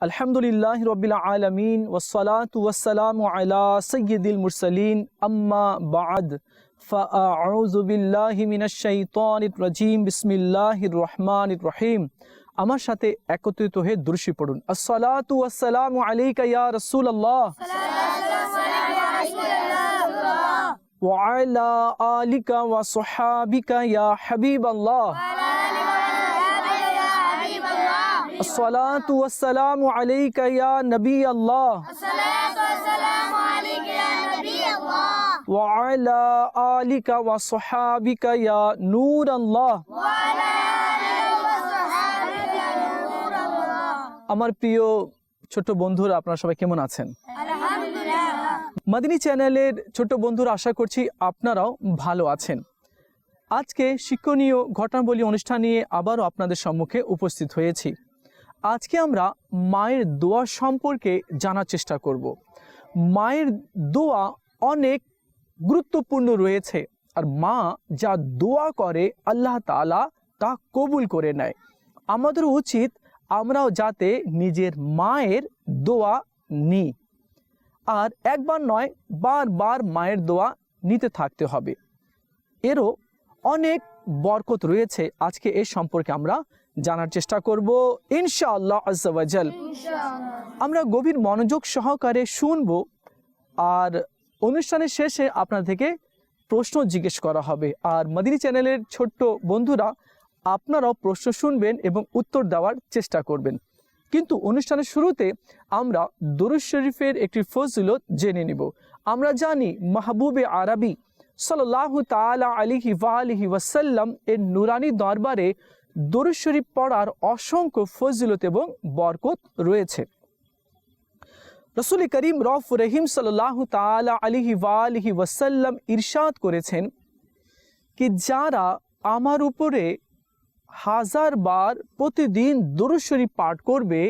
আলহামদুলিল্লাহ রবিলা আলমিন ওসলাত ওয়াসালাম আলা সৈয়দুল মুরসলিন, আম্মা বাদ। ফাউজুবিল্লাহিমিনাশাইতানিরজিম বিসমিল্লাহির রহমানির রহিম। আমার সাথে একত্রিত হয়ে দৃশ্যি পড়ুন। আসসালাতু ওয়াসসালামু আলাইকা ইয়া রাসূলুল্লাহ। ওয়া আলা আলিকা ওয়া সাহাবিকা ইয়া হাবিবাল্লাহ। ওয়া আলা وعلى آلك وصحابك يا حبيب الله الصلاة والسلام عليك يا نبي الله وعلى آلك وصحابك يا نور الله আমার প্রিয় ছোট বন্ধুরা আপনারা সবাই কেমন আছেন মাদিনী চ্যানেলের ছোট বন্ধুরা আশা করছি আপনারাও ভালো আছেন আজকে শিক্ষণীয় ঘটনাবলী অনুষ্ঠান নিয়ে আবারও আপনাদের সম্মুখে উপস্থিত হয়েছি আজকে আমরা মায়ের দোয়া সম্পর্কে জানার চেষ্টা করব। মায়ের দোয়া অনেক গুরুত্বপূর্ণ রয়েছে আর মা যা দোয়া করে আল্লাহ তাআলা তা কবুল করে নেয়। আমাদের উচিত আমরাও যাতে নিজের মায়ের দোয়া নিই। আর একবার নয়, বারবার মায়ের দোয়া নিতে থাকতে হবে। এরও অনেক বরকত রয়েছে আজকে এর সম্পর্কে আমরা জানার চেষ্টা করব ইনশাআল্লাহ আজ্জাওয়াজাল আমরা গভীর মনোযোগ সহকারে শুনব আর অনুষ্ঠানের শেষে আপনার থেকে প্রশ্ন জিজ্ঞেস করা হবে। আর মাদিনী চ্যানেলের ছোট্ট বন্ধুরা আপনারাও প্রশ্ন শুনবেন এবং উত্তর দেওয়ার চেষ্টা করবেন। কিন্তু অনুষ্ঠানের শুরুতে আমরা দরুদ শরীফের একটি ফজিলত জেনে নিব। আমরা জানি মাহবুবে আরবি সাল্লাহ তালা আলিহি ওয়ালিহি ওয়াসাল্লাম এর নুরানি দরবারে দরুদ শরীফ পড়ার অসংখ্য ফজিলত এবং বরকত রয়েছে। রসুল করিম রফ রহিম সাল্লাহ তালা আলিহি ওয়ালিহি ওয়াসাল্লাম ইরশাদ করেছেন কি যারা আমার উপরে হাজার বার প্রতিদিন দরুশরী পাঠ করবে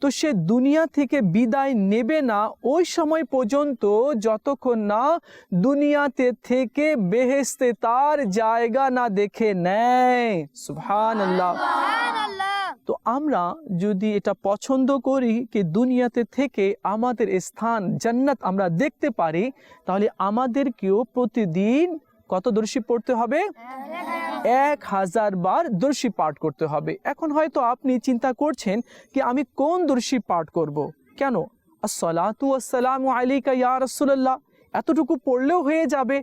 তো সে দুনিয়া থেকে বিদায় নেবে না। ওই সময় পর্যন্ত যতক্ষণ না দুনিয়াতে থেকে বেহেস্তে তার জায়গা না দেখে নেয়। আল্লাহ তো আমরা যদি এটা পছন্দ করি কি দুনিয়াতে থেকে আমাদের স্থান জান্নাত আমরা দেখতে পারি তাহলে আমাদেরকেও প্রতিদিন কত দর্শী পড়তে হবে? এক হাজার বার দর্শী পাঠ করতে হবে। এখন হয়তো আপনি চিন্তা করছেন কি আমি কোন দর্শী পাঠ করব। কেন? আসসালাতু আসসালামু আলাইকা ইয়া রাসূলুল্লাহ। এতটুকু পড়লেও হয়ে যাবে।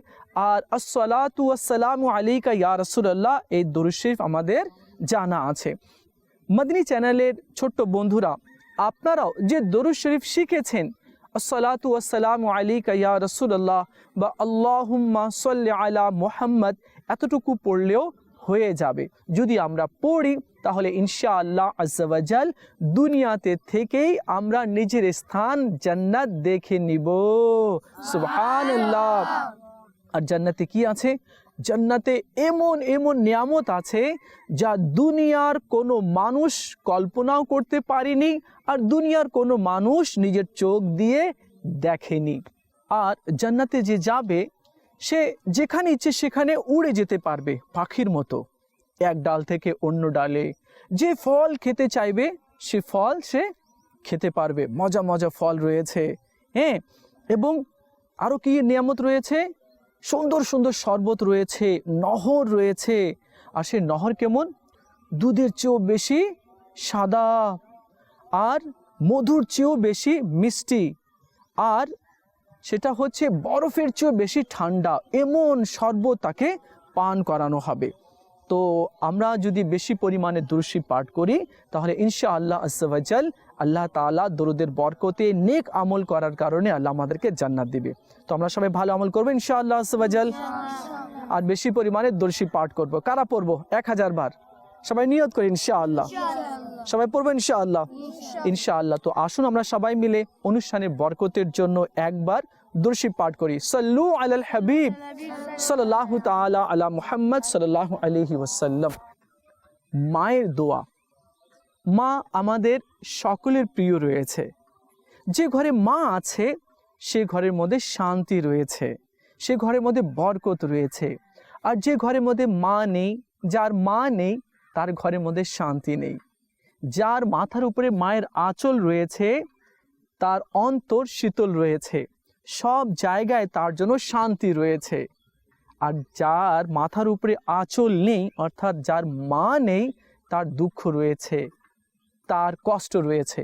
আর আসসালাতু আসসালামু আলাইকা ইয়া রসুল্লাহ এই দরুদ শরীফ আমাদের জানা আছে। মদনী চ্যানেলের ছোট্ট বন্ধুরা, আপনারাও যে দরুদ শরীফ শিখেছেন আসসালাতু আসসালামু আলাইকা ইয়া রাসূলুল্লাহ বা আল্লাহুম্মা সাল্লি আলা মুহাম্মদ এতটুকু পড়লেও হয়ে যাবে। যদি আমরা পড়ি, তাহলে ইনশাআল্লাহ আজ্জাওয়াজাল দুনিয়াতে থেকেই আমরা নিজের স্থান জান্নাত দেখে নিব। সুবহানাল্লাহ। আর জান্নাতে কি আছে? জান্নাতে এমন এমন নিয়ামত আছে যা দুনিয়ার কোনো মানুষ কল্পনাও করতে পারেনি আর দুনিয়ার কোনো মানুষ নিজের চোখ দিয়ে দেখেনি। আর জান্নাতে যে যাবে, সে যেখানে ইচ্ছে সেখানে উড়ে যেতে পারবে পাখির মতো। এক ডাল থেকে অন্য ডালে যে ফল খেতে চাইবে, সে ফল সে খেতে পারবে। মজা মজা ফল রয়েছে। হ্যাঁ এবং আরও কি নিয়ামত রয়েছে? সুন্দর সুন্দর শরবত রয়েছে, নহর রয়েছে। আর সে নহর কেমন? দুধের চেয়েও বেশি সাদা আর মধুর চেয়েও বেশি মিষ্টি। আর সেটা হচ্ছে বরফের চেয়েও বেশি ঠান্ডা। এমন শরবত তাকে পান করানো হবে। তো আমরা যদি বেশি পরিমাণে দুরুশি পাঠ করি, তাহলে ইনশা আল্লাহ আসাল আল্লাহ তালা দরুদের বরকতে নেক আমল করার কারণে আল্লাহ আমাদেরকে জান্নাত দিবে। তো আমরা সবাই ভালো আমল করব ইনশা আল্লাহ আসাল আর বেশি পরিমাণে দর্শী পাঠ করব। কারা পড়ব? এক হাজার বার। সবাই নিয়ত করি ইনশা আল্লাহ সবাই পড়ব ইনশা আল্লাহ ইনশা আল্লাহ তো আসুন আমরা সবাই মিলে অনুষ্ঠানের বরকতের জন্য একবার দর্শী পাঠ করি। সাল্লু আলাল হাবিব। সাল্লাহ তালা আলা মুহাম্মদ সাল্লাহ আলহি ওসাল্লাম মায়ের দোয়া। মা আমাদের সকলের প্রিয় রয়েছে। যে ঘরে মা আছে, সে ঘরের মধ্যে শান্তি রয়েছে। সে ঘরের মধ্যে বরকত রয়েছে। আর যে ঘরের মধ্যে মা নেই, যার মা নেই, তার ঘরের মধ্যে শান্তি নেই। যার মাথার উপরে মায়ের আঁচল রয়েছে, তার অন্তর শীতল রয়েছে। সব জায়গায় তার জন্য শান্তি রয়েছে। আর যার মাথার উপরে আঁচল নেই, অর্থাৎ যার মা নেই, তার দুঃখ রয়েছে। তার কষ্ট রয়েছে।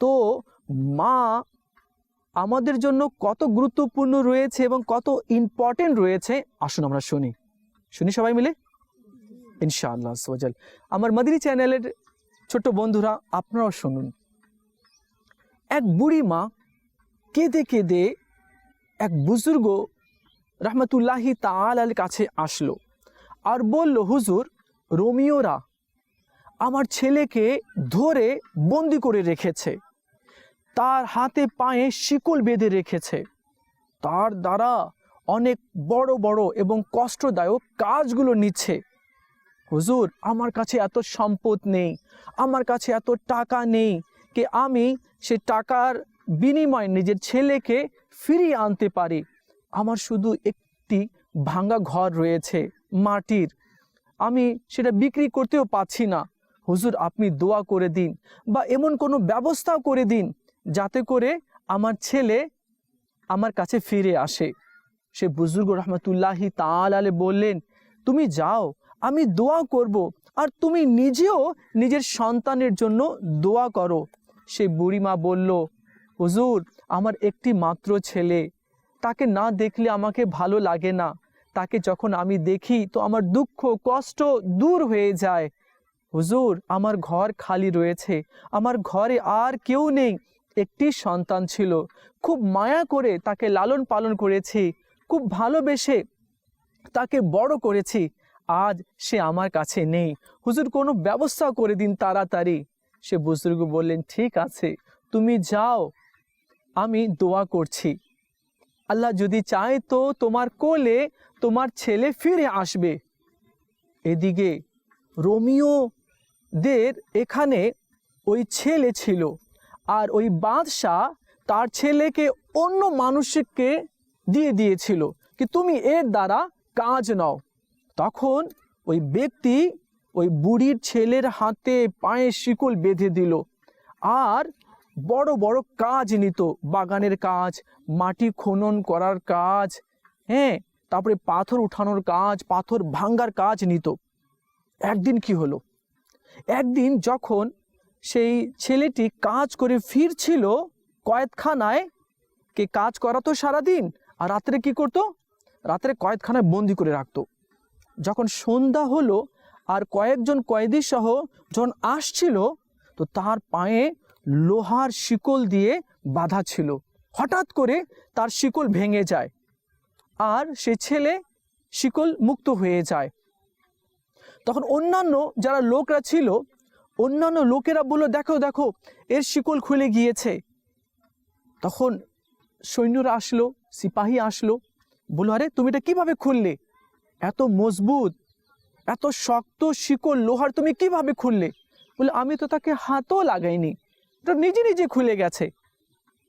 তো মা আমাদের জন্য কত গুরুত্বপূর্ণ রয়েছে এবং কত ইম্পর্টেন্ট রয়েছে, আসুন আমরা শুনি। শুনি সবাই মিলে? ইনশাআল্লাহ সোজাল আমার মাদিনী চ্যানেলের ছোট বন্ধুরা, আপনারাও শুনুন। এক বুড়ি মা কেঁদে কেঁদে এক বুজুর্গ রহমতুল্লাহি তাল কাছে আসলো। আর বলল, হুজুর, রোমিওরা আমার ছেলেকে ধরে বন্দি করে রেখেছে। তার হাতে পায়ে শিকল বেঁধে রেখেছে। তার দ্বারা অনেক বড় বড় এবং কষ্টদায়ক কাজগুলো নিচ্ছে। হুজুর, আমার কাছে এত সম্পদ নেই, আমার কাছে এত টাকা নেই যে আমি সে টাকার বিনিময়ে নিজের ছেলেকে ফিরিয়ে আনতে পারি। আমার শুধু একটি ভাঙা ঘর রয়েছে, মাটির। আমি সেটা বিক্রি করতেও পাচ্ছি না। হুজুর, আপনি দোয়া করে দিন বা এমন কোনো ব্যবস্থাও করে দিন যাতে করে আমার ছেলে আমার কাছে ফিরে আসে। সে বুজুর্গ রহমতুল্লাহি তাল আলে বললেন, তুমি যাও, আমি দোয়া করব আর তুমি নিজেও নিজের সন্তানের জন্য দোয়া করো। সে বুড়িমা বলল, হুজুর, আমার একটি মাত্র ছেলে, তাকে না দেখলে আমাকে ভালো লাগে না। তাকে যখন আমি দেখি তো আমার দুঃখ, কষ্ট দূর হয়ে যায়। হুজুর, আমার ঘর খালি রয়েছে। আমার ঘরে আর কেউ নেই। একটি সন্তান ছিল। খুব মায়া করে তাকে লালন পালন করেছি। খুব ভালোবেসে তাকে বড় করেছি। আজ সে আমার কাছে নেই। হুজুর, কোনো ব্যবস্থা করে দিন তাড়াতাড়ি। সে বুজুর্গ বললেন, ঠিক আছে, তুমি যাও। আমি দোয়া করছি। আল্লাহ যদি চায় তো তোমার কোলে তোমার ছেলে ফিরে আসবে। এদিকে রোমিওদের এখানে ওই ছেলে ছিল আর ওই বাদশাহ তার ছেলেকে অন্য মানুষকে দিয়ে দিয়েছিল কি তুমি এর দ্বারা কাজ নাও। তখন ওই ব্যক্তি ওই বুড়ির ছেলের হাতে পায়ে শিকল বেঁধে দিল আর বড় বড় কাজ নিত, বাগানের কাজ, মাটি খনন করার কাজ হ্যাঁ তারপরে পাথর উঠানোর কাজ, পাথর ভাঙ্গার কাজ নিত। একদিন কি হলো? একদিন যখন সেই ছেলেটি কাজ করে ফিরছিল কয়েদখানায় কে কাজ করাতো সারাদিন আর রাত্রে কি করতো? রাত্রে কয়েদখানায় বন্দি করে রাখতো। যখন সন্ধ্যা হলো আর কয়েকজন কয়েদি সহ যখন আসছিল, তো তার পায়ে লোহার শিকল দিয়ে বাঁধা ছিল। হঠাৎ করে তার শিকল ভেঙে যায় আর সে ছেলে শিকল মুক্ত হয়ে যায়। তখন অন্যান্য যারা লোকরা ছিল, অন্যান্য লোকেরা বলল, দেখো দেখো, এর শিকল খুলে গিয়েছে। তখন সৈন্যরা আসলো, সিপাহী আসলো, বলল, আরে, তুমি এটা কীভাবে খুললে? এত মজবুত, এত শক্ত শিকল লোহার, তুমি কীভাবে খুললে? বলে আমি তো তাকে হাতও লাগাইনি, এটা নিজে নিজে খুলে গেছে।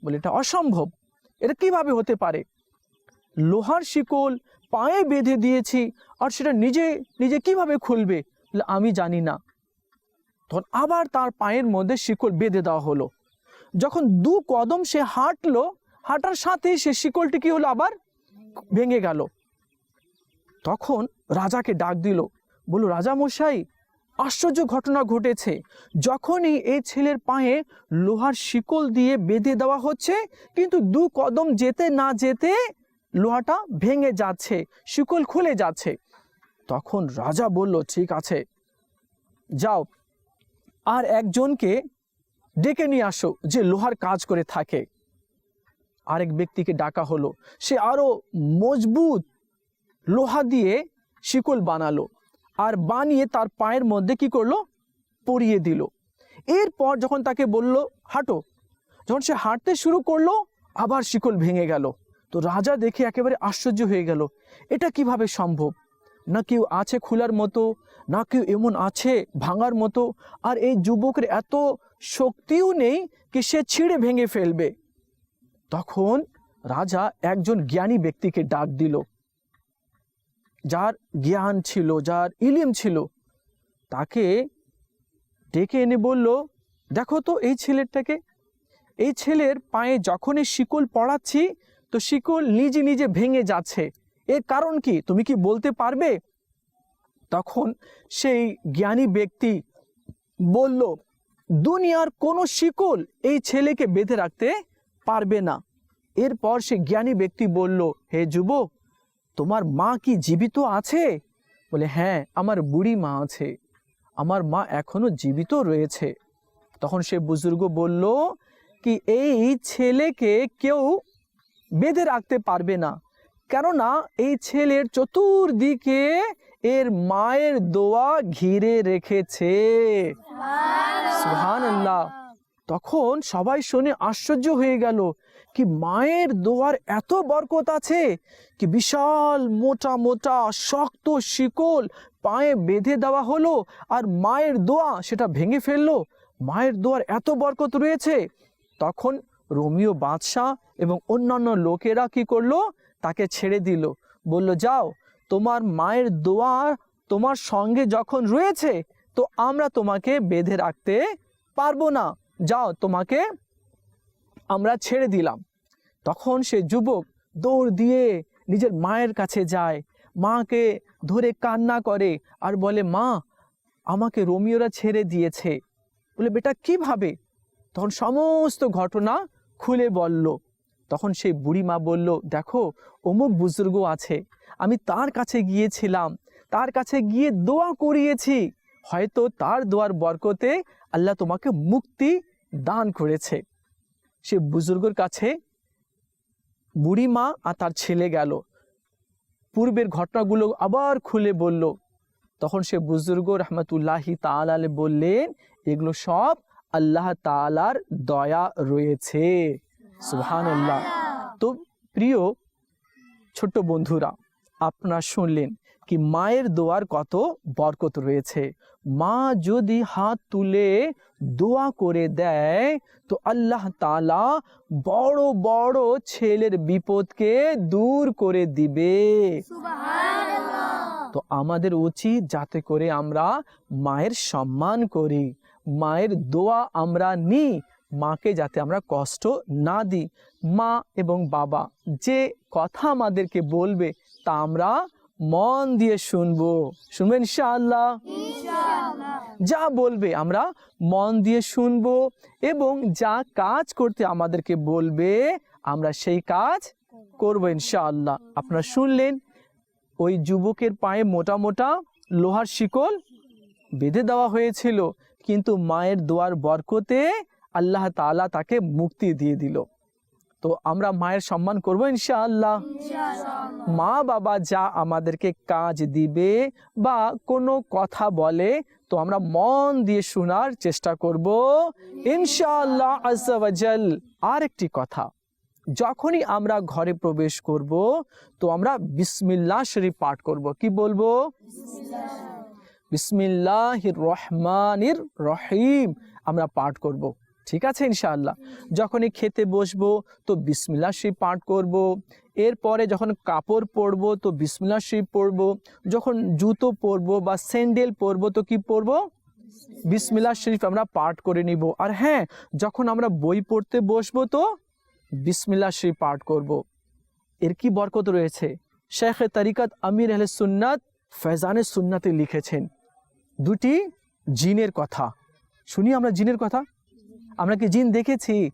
বলে এটা অসম্ভব, এটা কীভাবে হতে পারে? লোহার শিকল পায়ে বেঁধে দিয়েছি আর সেটা নিজে নিজে কীভাবে খুলবে আমি জানি না। তখন আবার তার পায়ের মধ্যে শিকল বেঁধে দেওয়া হলো। যখন দু কদম সে হাঁটলো, হাঁটার সাথেই সে শিকলটি কি হলো আবার? ভেঙে গেল। তখন রাজাকে ডাক দিল, বলল, রাজা মশাই, আশ্চর্য ঘটনা ঘটেছে। যখনই এই ছেলের পায়ে লোহার শিকল দিয়ে বেঁধে দেওয়া হচ্ছে, কিন্তু দু কদম যেতে না যেতে লোহাটা ভেঙে যাচ্ছে, শিকল খুলে যাচ্ছে। তখন রাজা বলল, ঠিক আছে, যাও। আর একজনকে ডেকে নিয়ে আসো যে লোহার কাজ করে থাকে। আরেক ব্যক্তিকে ডাকা হলো। সে আরও মজবুত লোহা দিয়ে শিকল বানালো আর বানিয়ে তার পায়ের মধ্যে কি করল? পরিয়ে দিল। এরপর যখন তাকে বলল, হাঁটো। যখন সে হাঁটতে শুরু করল, আবার শিকল ভেঙে গেল। তো রাজা দেখে একেবারে আশ্চর্য হয়ে গেল। এটা কীভাবে সম্ভব? না কেউ আছে খোলার মতো, না কেউ এমন আছে ভাঙার মতো, আর এই যুবকের এত শক্তিও নেই কি সে ছিঁড়ে ভেঙে ফেলবে। তখন রাজা একজন জ্ঞানী ব্যক্তিকে ডাক দিল। যার জ্ঞান ছিল, যার ইলিম ছিল, তাকে ডেকে এনে বলল, দেখো তো এই ছেলেটাকে। এই ছেলের পায়ে যখনই শিকল পড়াচ্ছি তো শিকল নিজে নিজে ভেঙে যাচ্ছে। এর কারণ কি? তুমি কি বলতে পারবে? তখন সেই জ্ঞানী ব্যক্তি বলল, দুনিয়ার কোনো শিকল এই ছেলেকে বেঁধে রাখতে পারবে না। এরপর সে জ্ঞানী ব্যক্তি বলল, হে যুবক, তোমার মা কি জীবিত আছে? বলে হ্যাঁ আমার বুড়ি মা আছে। আমার মা এখনও জীবিত রয়েছে। তখন সে বুজুর্গ বলল, কি এই ছেলেকে কেউ বেঁধে রাখতে পারবে না। কেননা এই ছেলের চতুর্দিকে এর মায়ের দোয়া ঘিরে রেখেছে। তখন সবাই শুনে আশ্চর্য হয়ে গেল, কি মায়ের দোয়ার এত বরকত আছে? কি বিশাল মোটা মোটা শক্ত শিকল পায়ে বেঁধে দেওয়া হলো আর মায়ের দোয়া সেটা ভেঙে ফেলল। মায়ের দোয়ার এত বরকত রয়েছে। তখন রোমিও বাদশাহ এবং অন্যান্য লোকেরা কি করল? তাকে ছেড়ে দিল। বলল, যাও, তোমার মায়ের দোয়া তোমার সঙ্গে যখন রয়েছে, তো আমরা তোমাকে বেঁধে রাখতে পারব না। যাও, তোমাকে আমরা ছেড়ে দিলাম। তখন সে যুবক দৌড় দিয়ে নিজের মায়ের কাছে যায়। মাকে ধরে কান্না করে আর বলে, মা, আমাকে রোমিওরা ছেড়ে দিয়েছে। বলে, বেটা, কীভাবে? তখন সমস্ত ঘটনা খুলে বলল। তখন সেই বুড়ি মা বলল, দেখো, অমুক বুজুর্গ আছে। আমি তার কাছে গিয়েছিলাম। তার কাছে গিয়ে দোয়া করিয়েছি। হয়তো তার দোয়ার বরকতে আল্লাহ তোমাকে মুক্তি দান করেছে। সে বুজুর্গর কাছে বুড়ি মা আর তার ছেলে গেল। পূর্বের ঘটনাগুলো আবার খুলে বলল। তখন সে বুজুর্গ রহমতুল্লাহি তালালে বললেন, এগুলো সব আল্লাহ তালার দয়া রয়েছে। সুবহানাল্লাহ। তো প্রিয় ছোট্ট বন্ধুরা আপনারা শুনলেন কি মায়ের দোয়ার কত বরকত রয়েছে। মা যদি হাত তুলে দোয়া করে দেয় তো আল্লাহ তালা বড় বড় ছেলের বিপদকে দূর করে দিবে। তো আমাদের উচিত যাতে করে আমরা মায়ের সম্মান করি। মায়ের দোয়া আমরা নিই মাকে যাতে আমরা কষ্ট না দিই। মা এবং বাবা যে কথা আমাদেরকে বলবে তা আমরা মন দিয়ে শুনব। শুনবেন ইনশাআল্লাহ? যা বলবে আমরা মন দিয়ে শুনব এবং যা কাজ করতে আমাদেরকে বলবে আমরা সেই কাজ করব ইনশাআল্লাহ। আপনারা শুনলেন ওই যুবকের পায়ে মোটা মোটা লোহার শিকল বেঁধে দেওয়া হয়েছিল। কিন্তু মায়ের দোয়ার বরকতে আল্লাহ তাআলা তাকে মুক্তি দিয়ে দিল। তো আমরা মায়ের সম্মান করব ইনশাআল্লাহ। মা বাবা যা আমাদেরকে কাজ দিবে বা কোনো কথা বলে তো আমরা মন দিয়ে শোনার চেষ্টা করব ইনশাআল্লাহ আজাল আর একটি কথা যখনই আমরা ঘরে প্রবেশ করব তো আমরা বিসমিল্লাহ শরীফ পাঠ করব। কি বলব? বিসমিল্লাহ রহমানির রহিম। আমরা পাঠ করব। ঠিক আছে ইনশাআল্লাহ? যখনই খেতে বসবো, তো বিসমিল্লা শরীফ পাঠ করব। এরপরে যখন কাপড় পরবো, তো বিসমিল্লা শরীফ পরবো। যখন জুতো পরবো বা স্যান্ডেল পরবো, তো কি পরবো? বিসমিল্লা শরীফ আমরা পাঠ করে নিব। আর হ্যাঁ যখন আমরা বই পড়তে বসবো, তো বিসমিল্লা শরীফ পাঠ করব। এর কি বরকত রয়েছে? শেখ তারিকাত আমির আহ সুন্নাত ফেজানে সুন্নাতে লিখেছেন। দুটি জিনের কথা। শুনি আমরা জিনের কথা? আমরা কি জিন দেখেছি?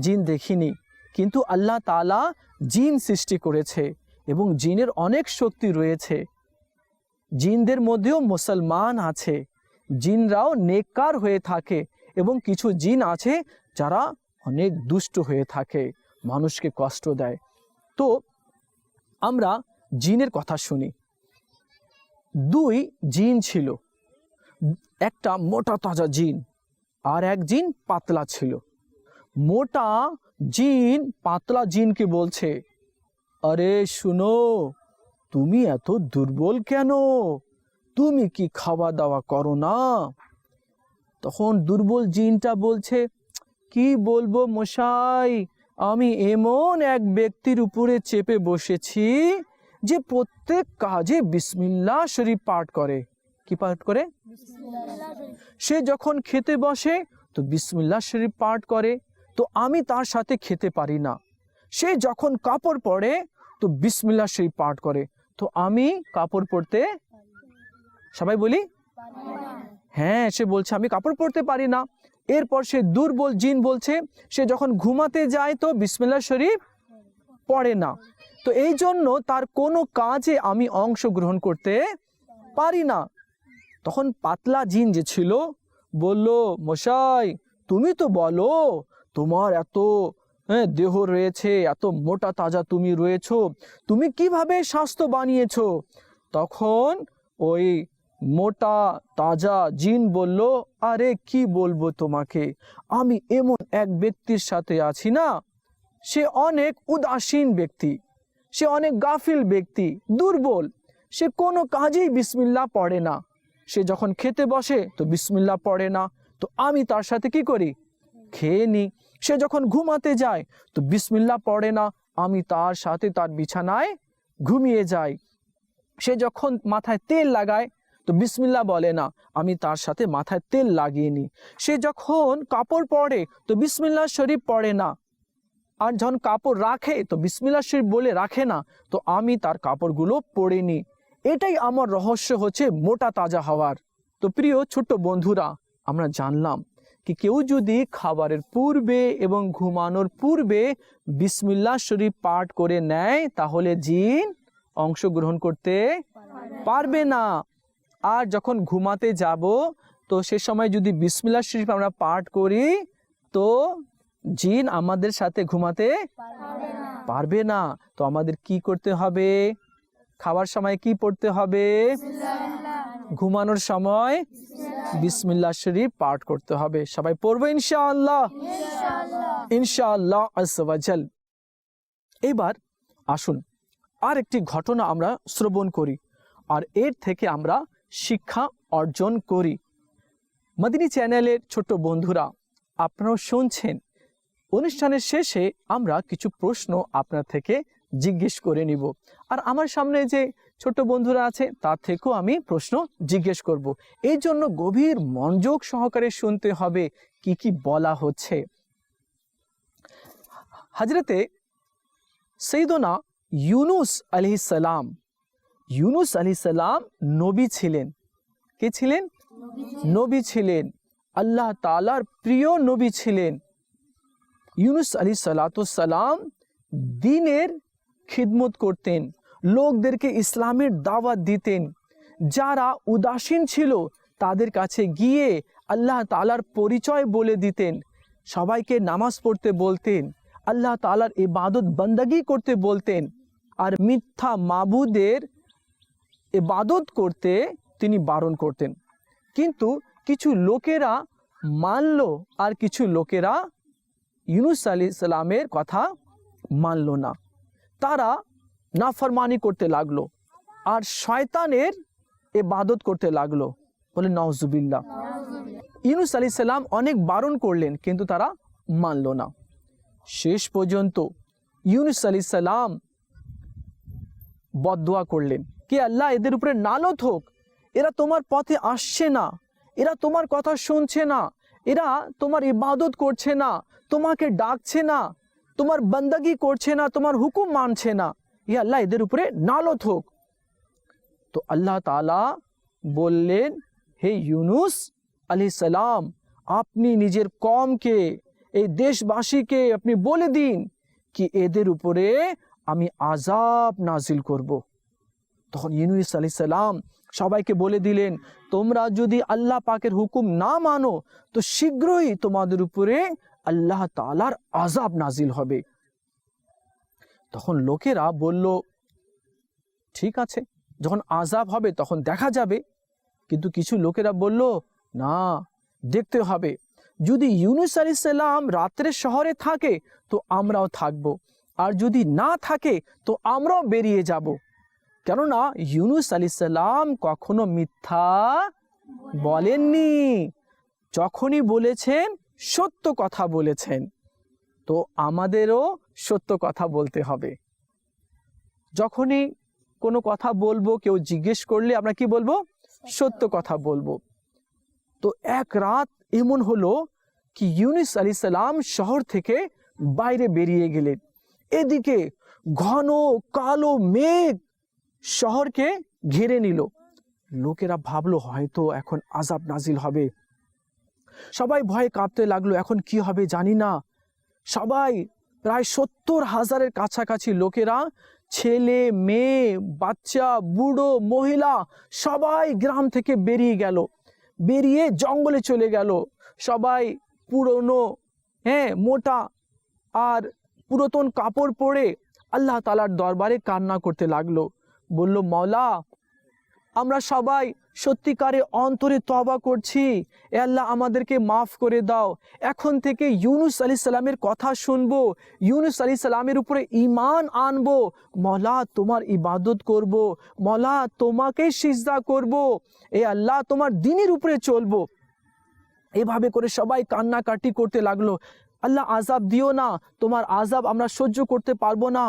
জিন দেখিনি। কিন্তু আল্লাহ তালা জিন সৃষ্টি করেছে এবং জিনের অনেক শক্তি রয়েছে। জিনদের মধ্যেও মুসলমান আছে। জিনরাও নেককার হয়ে থাকে এবং কিছু জিন আছে যারা অনেক দুষ্ট হয়ে থাকে, মানুষকে কষ্ট দেয়। তো আমরা জিনের কথা শুনি। দুই জিন ছিল। একটা মোটা তাজা জিন, আর এক জিন পাতলা ছিল। মোটা জিন পাতলা জিনকে বলছে? আরে শুনো, তুমি এত দুর্বল কেন? তুমি কি খাওয়া দাওয়া করো না? তখন দুর্বল জিনটা বলছে, কি বলব মশাই, আমি এমন এক ব্যক্তির উপরে চেপে বসেছি যে প্রত্যেক কাজে বিসমিল্লা শরীফ পাঠ করে। কি পাঠ করে? সে যখন খেতে বসে, তো বিসমিল্লাহ শরীফ পাঠ করে, তো আমি তার সাথে খেতে পারি না। সে যখন কাপড় পরে, তো বিসমিল্লাহ শরীফ পাঠ করে। তো আমি কাপড় পরতে সবাই বলি? হ্যাঁ সে বলছে, আমি কাপড় পরতে পারি না। এরপর সে দুর্বল জিন বলছে, সে যখন ঘুমাতে যায়, তো বিসমিল্লাহ শরীফ পড়ে না। তো এই জন্য তার কোনো কাজে আমি অংশগ্রহণ করতে পারি না। তখন পাতলা জিন যে ছিল বলল মশাই তুমি তো বলো তোমার এত হ্যাঁ, দেহ রয়েছে এত মোটা তাজা তুমি রয়েছো তুমি কীভাবে স্বাস্থ্য বানিয়েছ? তখন ওই মোটা তাজা জিন বলল আরে কি বলব তোমাকে? আমি এমন এক ব্যক্তির সাথে আছি না সে অনেক উদাসীন ব্যক্তি সে অনেক গাফিল ব্যক্তি দুর্বল সে কোনো কাজেই বিসমিল্লা পড়ে না সে যখন খেতে বসে, তো বিসমিল্লা পড়ে না। তো আমি তার সাথে কি করি? খেয়ে নিই সে যখন ঘুমাতে যায়, তো বিসমিল্লা পড়ে না। আমি তার সাথে তার বিছানায় ঘুমিয়ে যাই। সে যখন মাথায় তেল লাগায়, তো বিসমিল্লা বলে না, আমি তার সাথে মাথায় তেল লাগিয়ে নিই সে যখন কাপড় পরে, তো বিসমিল্লা শরীফ পড়ে না। আর যখন কাপড় রাখে, তো বিসমিল্লা শরীফ বলে রাখে না, তো আমি তার কাপড়গুলো পরে নিই এটাই আমার রহস্য হচ্ছে মোটা তাজা হওয়ার। তো প্রিয় ছোট্ট বন্ধুরা আমরা জানলাম কি কেউ যদি খাবারের পূর্বে এবং ঘুমানোর পূর্বে বিসমিল্লা শরীফ পাঠ করে নেয় তাহলে জিন অংশগ্রহণ করতে পারবে না। আর যখন ঘুমাতে যাব তো সে সময় যদি বিসমিল্লা শরীফ আমরা পাঠ করি তো জিন আমাদের সাথে ঘুমাতে পারবে না। তো আমাদের কি করতে হবে? খাবার সময় কি পড়তে হবে? ঘুমানোর সময় বিসমিল্লাহ শরীফ পাঠ করতে হবে। সবাই পড়ব ইনশাআল্লাহ। ইনশাআল্লাহ এবার আসুন আর একটি ঘটনা আমরা শ্রবণ করি আর এর থেকে আমরা শিক্ষা অর্জন করি। মদিনী চ্যানেলের ছোট বন্ধুরা, আপনারাও শুনছেন। অনুষ্ঠানের শেষে আমরা কিছু প্রশ্ন আপনার থেকে জিজ্ঞেস করে নিব। আর আমার সামনে যে ছোট বন্ধুরা আছে, তার থেকেও আমি প্রশ্ন জিজ্ঞেস করব। এই জন্য গভীর মনোযোগ সহকারে শুনতে হবে কি কি বলা হচ্ছে। হাজরতে সৈদনা ইউনুস আলি সালাম, ইউনুস আলি সালাম নবী ছিলেন। কে ছিলেন? নবী ছিলেন। আল্লাহ তালার প্রিয় নবী ছিলেন। ইউনুস আলী সালাম দিনের খিদমত করতেন। লোকদেরকে ইসলামের দাওয়াত দিতেন। যারা উদাসীন ছিল, তাদের কাছে গিয়ে আল্লাহ তালার পরিচয় বলে দিতেন। সবাইকে নামাজ পড়তে বলতেন। আল্লাহ তালার ইবাদত বন্দগি করতে বলতেন। আর মিথ্যা মাবুদের ইবাদত করতে তিনি বারণ করতেন। কিন্তু কিছু লোকেরা মানল আর কিছু লোকেরা ইউনুস আলী সালামের কথা মানল না। তারা নাফরমানি করতে লাগল আর শয়তানের এবাদত করতে লাগল বলে নওজুবিল্লা ইউনুস আলী সাল্লাম অনেক বারণ করলেন, কিন্তু তারা মানল না। শেষ পর্যন্ত ইউনুস আলী সাল্লাম বদোয়া করলেন, কে আল্লাহ এদের উপরে নালত হোক, এরা তোমার পথে আসছে না, এরা তোমার কথা শুনছে না, এরা তোমার ইবাদত করছে না, তোমাকে ডাকছে না তোমার বন্দগি করছে না, তোমার হুকুম মানছে না ইয়া আল্লাহ এদের উপরে নালত হোক তো আল্লাহ তালা বললেন, হে ইউনুস আলি সালাম, আপনি নিজের কমকে, এই দেশবাসীকে আপনি বলে দিন কি এদের উপরে আমি আজাব নাজিল করব। তখন ইউনুস আলি সালাম সবাইকে বলে দিলেন, তোমরা যদি আল্লাহ পাকের হুকুম না মানো, তো শীঘ্রই তোমাদের উপরে আল্লাহ তালার আজাব নাজিল হবে। তখন লোকেরা বলল, ঠিক আছে, যখন আজাব হবে তখন দেখা যাবে। কিন্তু কিছু লোকেরা বলল, না, দেখতে হবে। যদি ইউনুস আলি সাল্লাম রাত্রে শহরে থাকে, তো আমরাও থাকব। আর যদি না থাকে, তো আমরাও বেরিয়ে যাব। কেননা ইউনুস আলি সাল্লাম কখনো মিথ্যা বলেননি। যখনই বলেছেন সত্য কথা বলেছেন, তো আমাদেরও সত্য কথা বলতে হবে। যখনই কোনো কথা বলব, কেউ জিজ্ঞেস করলে আমরা কি বলব? সত্য কথা বলব। তো এক রাত এমন হলো কি ইউনিস আলী সালাম শহর থেকে বাইরে বেরিয়ে গেলেন। এদিকে ঘন কালো মেঘ শহরকে ঘিরে নিল। লোকেরা ভাবলো, হয়তো এখন আজাব নাজিল হবে। সবাই ভয়ে কাঁপতে লাগল, এখন কি হবে জানি না। সবাই প্রায় সত্তর হাজারের কাছাকাছি লোকেরা, ছেলে, মেয়ে, বাচ্চা, বুড়ো, মহিলা, সবাই গ্রাম থেকে বেরিয়ে গেল। বেরিয়ে জঙ্গলে চলে গেল। সবাই পুরনো হ্যাঁ মোটা আর পুরাতন কাপড় পরে আল্লাহ তালার দরবারে কান্না করতে লাগল। বলল মৌলা আমরা সবাই সত্যিকারে অন্তরে তবা করছি। এ আল্লাহ আমাদেরকে মাফ করে দাও। এখন থেকে ইউনুস আলি সাল্লামের কথা শুনব। ইউনুস আলি সাল্লামের উপরে ইমান আনব। মলা তোমার ইবাদত করব। মলা তোমাকে সিজদা করব। এ আল্লাহ, তোমার দিনের উপরে চলবো। এভাবে করে সবাই কান্নাকাটি করতে লাগল। আল্লাহ আজাব দিও না। তোমার আজাব আমরা সহ্য করতে পারব না।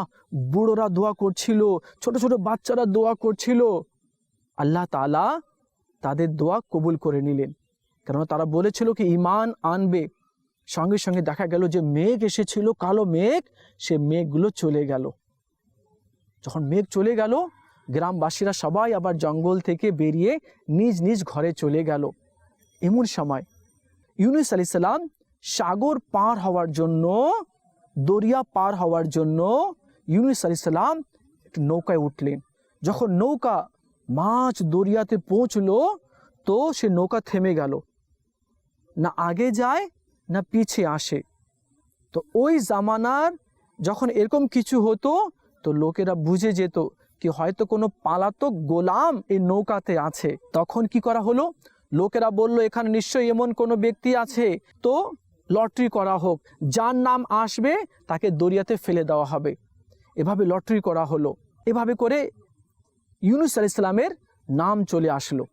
বুড়োরা দোয়া করছিল। ছোট ছোট বাচ্চারা দোয়া করছিল। আল্লাহ তালা তাদের দোয়া কবুল করে নিলেন। কেননা তারা বলেছিল কি ইমান আনবে। সঙ্গে সঙ্গে দেখা গেল যে মেঘ এসেছিল, কালো মেঘ, সে মেঘগুলো চলে গেল। যখন মেঘ চলে গেল, গ্রামবাসীরা সবাই আবার জঙ্গল থেকে বেরিয়ে নিজ নিজ ঘরে চলে গেল। এমন সময় ইউনুস আলি সাল্লাম সাগর পার হওয়ার জন্য, দরিয়া পার হওয়ার জন্য ইউনুস আলি সাল্লাম একটু নৌকায় উঠলেন। যখন নৌকা মাছ দরিয়াতে পৌঁছলো তো সে নৌকা থেমে গেল। না আগে যায়, না পিছিয়ে আসে। তো ওই জামানার যখন এরকম কিছু হতো, তো লোকেরা বুঝে যেত কি হয়তো কোনো পালাতক গোলাম এই নৌকাতে আছে। তখন কি করা হলো? লোকেরা বলল, এখানে নিশ্চয়ই এমন কোনো ব্যক্তি আছে। তো লটারি করা হোক, যার নাম আসবে তাকে দরিয়াতে ফেলে দেওয়া হবে। এভাবে লটারি করা হলো। এভাবে করে ইউনুস আলি সাল্লামের নাম চলে আসলো।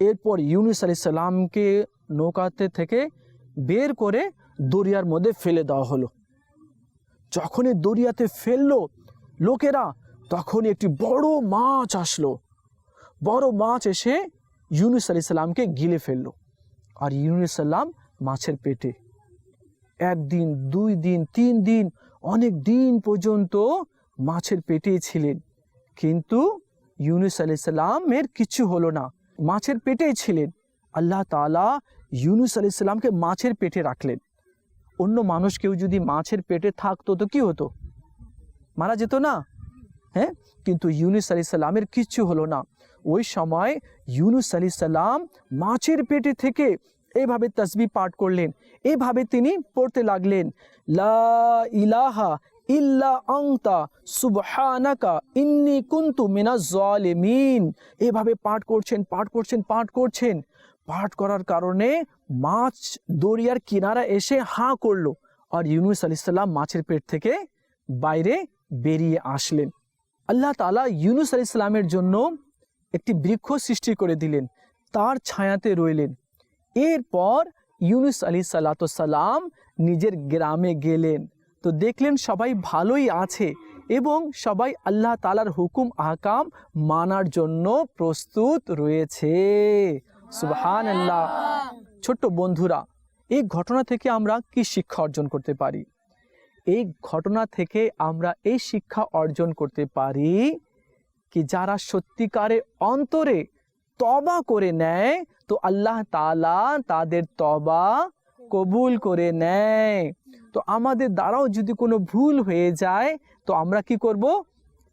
এরপর ইউনুস আলি সাল্লামকে নৌকাতে থেকে বের করে দরিয়ার মধ্যে ফেলে দেওয়া হলো। যখনই দরিয়াতে ফেলল লোকেরা তখন একটি বড় মাছ আসলো। বড় মাছ এসে ইউনুস আলি সাল্লামকে গিলে ফেলল। আর ইউনুস সাল্লাম মাছের পেটে। একদিন, দুই দিন, তিন দিন, অনেক দিন পর্যন্ত মাছের পেটেই ছিলেন। কিন্তু ইউনুস আলি সাল্লামের কিছু হলো না। মাছের পেটেই ছিলেন। আল্লাহ তালা ইউনুস আলি সাল্লামকে মাছের পেটে রাখলেন। অন্য মানুষ কেউ যদি মাছের পেটে থাকতো তো কি হতো? মারা যেত না? হ্যাঁ? কিন্তু ইউনুস আলি সাল্লামের কিচ্ছু হলো না। ওই সময় ইউনুস আলি সাল্লাম মাছের পেটে থেকে এভাবে তসবি পাঠ করলেন। এভাবে তিনি পড়তে লাগলেন। লা ইলাহা ইল্লা আংতা সুবহানাকা, ইন্নি কুন্তু মিনা জালিমিন। এভাবে পাঠ করছেন পাঠ করছেন পাঠ করছেন। পাঠ করার কারণে মাছ দরিয়ার কিনারা এসে হাঁ করল আর ইউনুস আলাইসাল্লাম মাছের পেট থেকে বাইরে বেরিয়ে আসলেন। আল্লাহ তালা ইউনুস আলি ইসলামের জন্য একটি বৃক্ষ সৃষ্টি করে দিলেন, তার ছায়াতে রইলেন। এরপর ইউনুস আলী সাল্লাম নিজের গ্রামে গেলেন। তো দেখলেন সবাই ভালোই আছে এবং সবাই আল্লাহ তালার হুকুম, আহকাম মানার জন্য প্রস্তুত রয়েছে। সুবহান আল্লাহ ছোট্ট বন্ধুরা, এই ঘটনা থেকে আমরা কি শিক্ষা অর্জন করতে পারি? এই ঘটনা থেকে আমরা এই শিক্ষা অর্জন করতে পারি কি যারা সত্যিকারে অন্তরে তবা করে নেয়, তো আল্লাহ তালা তাদের তবা কবুল করে নেয়। তো আমাদের দ্বারাও যদি কোনো ভুল হয়ে যায়, তো আমরা কি করব?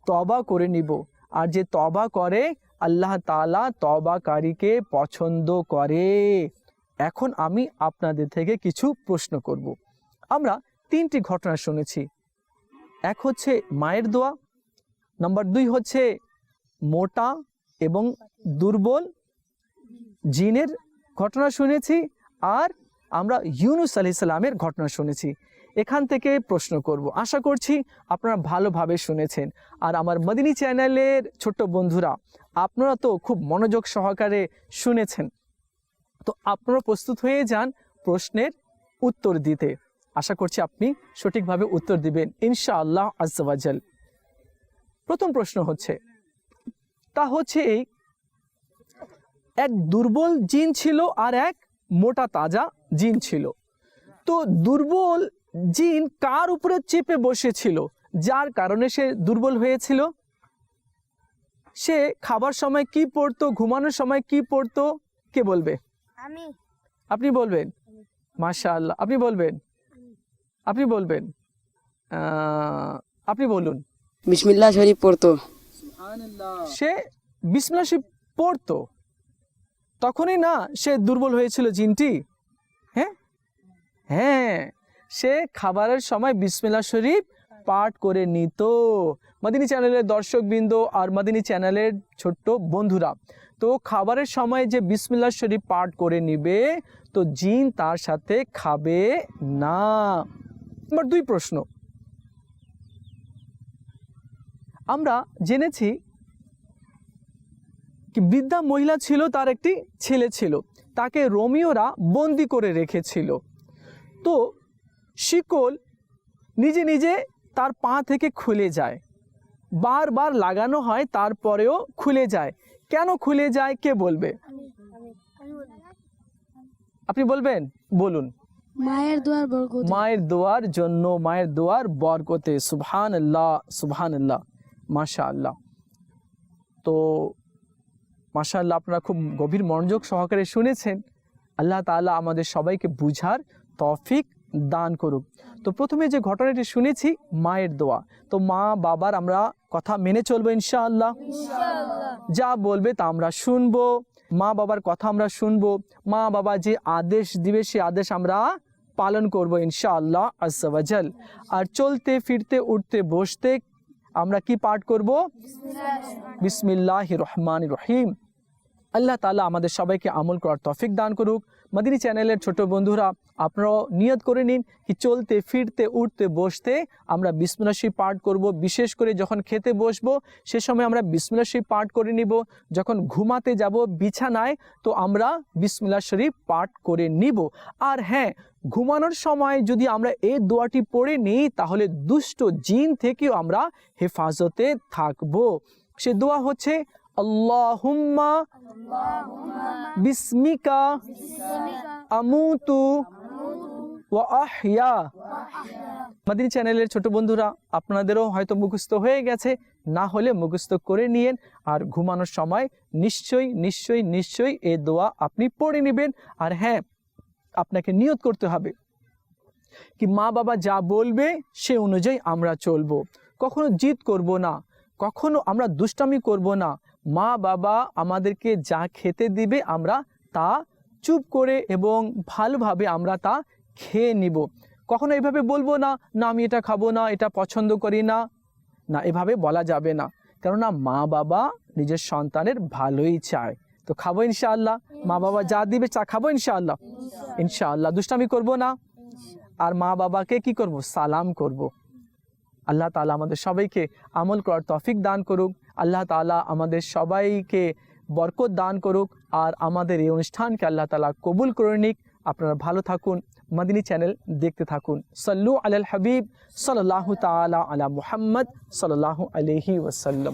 তবা করে নিব। আর যে তবা করে, আল্লাহ তালা তবাকারীকে পছন্দ করে। এখন আমি আপনাদের থেকে কিছু প্রশ্ন করব। আমরা তিনটি ঘটনা শুনেছি। এক হচ্ছে মায়ের দোয়া, নাম্বার দুই হচ্ছে মোটা এবং দুর্বল জিনের ঘটনা শুনেছি, আর আমরা ইউনুস আলি সাল্লামের ঘটনা শুনেছি। এখান থেকে প্রশ্ন করব। আশা করছি আপনারা ভালোভাবে শুনেছেন। আর আমার মদিনী চ্যানেলের ছোট্ট বন্ধুরা, আপনারা তো খুব মনোযোগ সহকারে শুনেছেন। তো আপনারা প্রস্তুত হয়ে যান প্রশ্নের উত্তর দিতে। আশা করছি আপনি সঠিকভাবে উত্তর দিবেন, ইনশাআল্লাহ আজ্জাওয়াজাল প্রথম প্রশ্ন হচ্ছে, তা হচ্ছে এই, এক দুর্বল জিন ছিল আর এক মোটা তাজা জিন ছিল। তো দুর্বল জিন কার উপরে চেপে বসেছিল? যার কারণে সে দুর্বল হয়েছিল? সে খাবার সময় কি পড়তো ঘুমানোর সময় কি পড়তো? কে বলবে? আমি। আপনি বলবেন? মাশা আল্লাহ আপনি বলবেন? আপনি বলবেন? আহ, আপনি বলুন। বিসমিল্লাহ শরীফ পড়তো। সে বিসমিল্লাহ শরীফ পড়তো। তখনই না সে দুর্বল হয়েছিল জিনটি। হ্যাঁ সে খাবারের সময় বিসমিল্লাহ শরীফ পাঠ করে নিত। মাদিনী চ্যানেলের দর্শকবৃন্দ আর মাদিনী চ্যানেলের ছোট্ট বন্ধুরা, তো খাবারের সময় যে বিসমিল্লাহ শরীফ পাঠ করে নিবে, তো জিন তার সাথে খাবে না। নম্বর দুই প্রশ্ন। আমরা জেনেছি বৃদ্ধা মহিলা ছিল, তার একটি ছেলে ছিল, তাকে রোমিওরা বন্দি করে রেখেছিল। তো শিকল নিজে নিজে তার পা থেকে খুলে যায়। বারবার লাগানো হয় তারপরেও খুলে যায়। কেন খুলে যায় কে বলবে? আপনি বলবেন? বলুন। মায়ের দুয়ার বরকত। মায়ের দোয়ার জন্য মায়ের দোয়ার বরকতে সুবহান আল্লাহ সুবহান আল্লাহ মাশা আল্লাহ তো মাশা আল্লাহ আপনারা খুব গভীর মনোযোগ সহকারে শুনেছেন। আল্লাহ তাআলা আমাদের সবাইকে বুঝার তৌফিক দান করুক। তো প্রথমে যে ঘটনাটি শুনেছি মায়ের দোয়া। তো মা বাবার আমরা কথা মেনে চলবো ইনশাআল্লাহ। যা বলবে তা আমরা শুনব। মা বাবার কথা আমরা শুনব। মা বাবা যে আদেশ দিবে সে আদেশ আমরা পালন করব ইনশাআল্লাহ আজ্জাওয়াজাল আর চলতে ফিরতে উঠতে বসতে আমরা কি পাঠ করব? বিসমিল্লাহ। রহমান রহিম। আল্লাহ তালা আমাদের সবাইকে আমল করার তৌফিক দান করুক। মাদিনী চ্যানেলের ছোট বন্ধুরা, আপনারাও নিয়ত করে নিন কি চলতে, ফিরতে, উঠতে, বসতে আমরা বিসমিল্লাহ পাঠ করব। বিশেষ করে যখন খেতে বসবো, সে সময় আমরা বিসমিল্লাহ পাঠ করে নিব। যখন ঘুমাতে যাব বিছানায়, তো আমরা বিসমিল্লাহ শরীফ পাঠ করে নিব। আর হ্যাঁ ঘুমানোর সময় যদি আমরা এই দোয়াটি পড়ে নিই, তাহলে দুষ্ট জিন থেকেও আমরা হেফাজতে থাকব। সে দোয়া হচ্ছে আল্লাহুম্মা বিসমিকা আমুতু ওয়া আহইয়া মাদিনী চ্যানেলের ছোট বন্ধুরা আপনাদেরও হয়তো মুখস্থ হয়ে গেছে না হলে মুখস্থ করে নিয়েন আর ঘুমানোর সময় নিশ্চয়ই নিশ্চয়ই নিশ্চয়ই এই দোয়া আপনি পড়ে নেবেন। আর হ্যাঁ আপনাকে নিয়ত করতে হবে কি মা বাবা যা বলবে সে অনুযায়ী আমরা চলবো। কখনো জিদ করব না কখনো আমরা দুষ্টামি করব না মা বাবা আমাদেরকে যা খেতে দিবে আমরা তা চুপ করে এবং ভালোভাবে আমরা তা খেয়ে নিব। কখনো এভাবে বলব না না আমি এটা খাব না এটা পছন্দ করি না। না এভাবে বলা যাবে না। কেননা মা বাবা নিজের সন্তানের ভালোই চায়। তো খাব ইনশাআল্লাহ। মা বাবা যা দিবে চা খাব ইনশাআল্লাহ। ইনশাআল্লাহ। দুষ্টামি করব না। আর মা বাবাকে কি করব? সালাম করব। আল্লাহ তাআলা আমাদের সবাইকে আমল করার তৌফিক দান করুক। আল্লাহ তাআলা আমাদের সবাইকে বরকত দান করুক আর আমাদের এই অনুষ্ঠানকে আল্লাহ তালা কবুল করে নিক। আপনারা ভালো থাকুন, মাদিনী চ্যানেল দেখতে থাকুন। সাল্লু আলাল হাবিব সাল্লাহ তালা আলা মুহাম্মদ সাল্লাহ আলাইহি ওয়াসাল্লাম।